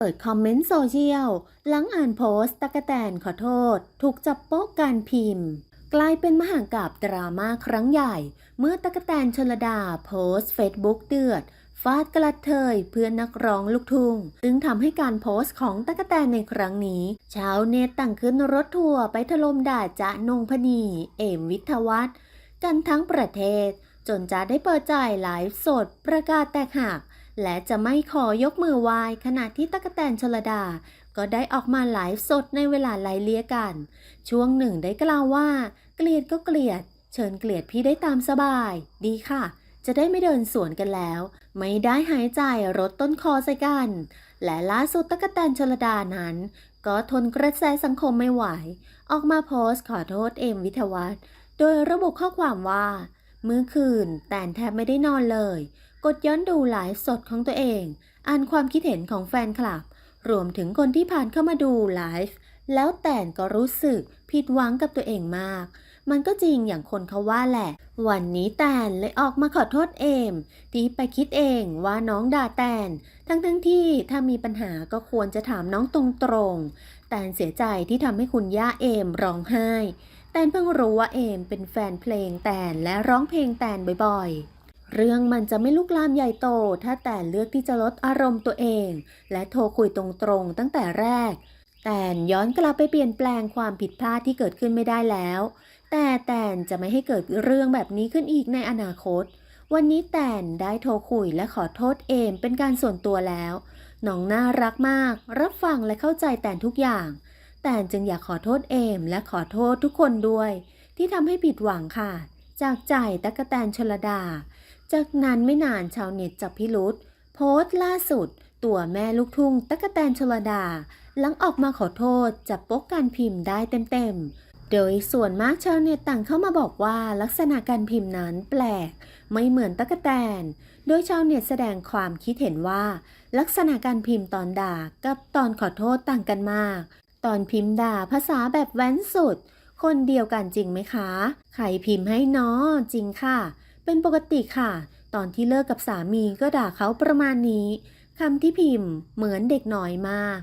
เปิดคอมเมนต์โซเชียล หลังอ่านโพสต์ตะกะแตนขอโทษ ถูกจับโป๊กการพิมพ์ กลายเป็นมหากาบดราม่าครั้งใหญ่ เมื่อตะกะแตนชลดาโพสต์เฟซบุ๊กเดือด ฟาดกระเทยเพื่อนนักร้องลูกทุ่ง ซึ่งทำให้การโพสต์ของตะกะแตนในครั้งนี้ ชาวเน็ตต่างขึ้นรถทัวร์ไปถล่มด่าจ๊ะนงพนี เอมวิทวัฒน์กันทั้งประเทศ จนจ๊ะได้เปิดใจไลฟ์สดประกาศแตกหัก และจะไม่ขอยกมือไหว้ขณะที่ตะกแตนชลดา ก็ได้ออกมาไลฟ์สดในเวลาไล่เลี่ยกัน ช่วงหนึ่งได้กล่าวว่า เกลียดก็เกลียด เชิญเกลียดพี่ได้ตามสบาย ดีค่ะ จะได้ไม่เดินสวนกันแล้ว ไม่ได้หายใจรถต้นคอใส่กัน และล่าสุดตะกะแตนชลดานั้น ก็ทนกระแสสังคมไม่ไหว ออกมาโพสต์ขอโทษเอมวิทยวัฒน์โดยระบุข้อความว่า เมื่อคืนแตนแทบไม่ได้นอนเลย กดย้อนดูไลฟ์สดของตัวเอง อ่านความคิดเห็นของแฟนคลับ รวมถึงคนที่ผ่านเข้ามาดูไลฟ์แล้วแตนก็รู้สึกผิดหวังกับตัวเองมาก มันก็จริงอย่างคนเขาว่าแหละ วันนี้แตนเลยออกมาขอโทษเอม ที่ไปคิดเองว่าน้องด่าแตน ทั้งทั้งๆที่ถ้ามีปัญหาก็ควรจะถามน้องตรงๆ แตนเสียใจที่ทำให้คุณย่าเอมร้องไห้ แตนเพิ่งรู้ว่าเอมเป็นแฟนเพลงแตนและร้องเพลงแตนบ่อยๆ เรื่องมันจะไม่ลุกลามใหญ่โต ถ้าแตนเลือกที่จะลดอารมณ์ตัวเอง และโทรคุยตรงๆ ตั้งแต่แรก แตนย้อนกลับไปเปลี่ยนแปลงความผิดพลาดที่เกิดขึ้นไม่ได้แล้ว แต่แตนจะไม่ให้เกิดเรื่องแบบนี้ขึ้นอีกในอนาคต วันนี้แตนได้โทรคุยและขอโทษเอมเป็นการส่วนตัวแล้วน้องน่ารักมาก รับฟังและเข้าใจแตนทุกอย่าง แตนจึงอยากขอโทษเอมและขอโทษทุกคนด้วย ที่ทำให้ผิดหวังค่ะ จากใจตะกะแตนชลดา จากนั้นไม่นานชาวเน็ตจับพิรุษโพสต์ล่าสุด ตัวแม่ลูกทุ่งตะกะแตนชลดา หลังออกมาขอโทษจับโป๊กการพิมพ์ได้เต็มๆ โดยส่วนมากชาวเน็ตต่างเข้ามาบอกว่าลักษณะการพิมพ์นั้นแปลก ไม่เหมือนตะกะแตน โดยชาวเน็ตแสดงความคิดเห็นว่า ลักษณะการพิมพ์ตอนด่ากับตอนขอโทษต่างกันมาก ตอนพิมพ์ด่าภาษาแบบแว้นสุด คนเดียวกันจริงไหมคะ ใครพิมพ์ให้น้อจริงค่ะ เป็นปกติค่ะ ตอนที่เลิกกับสามีก็ด่าเขาประมาณนี้คำที่พิมพ์เหมือนเด็กน้อยมาก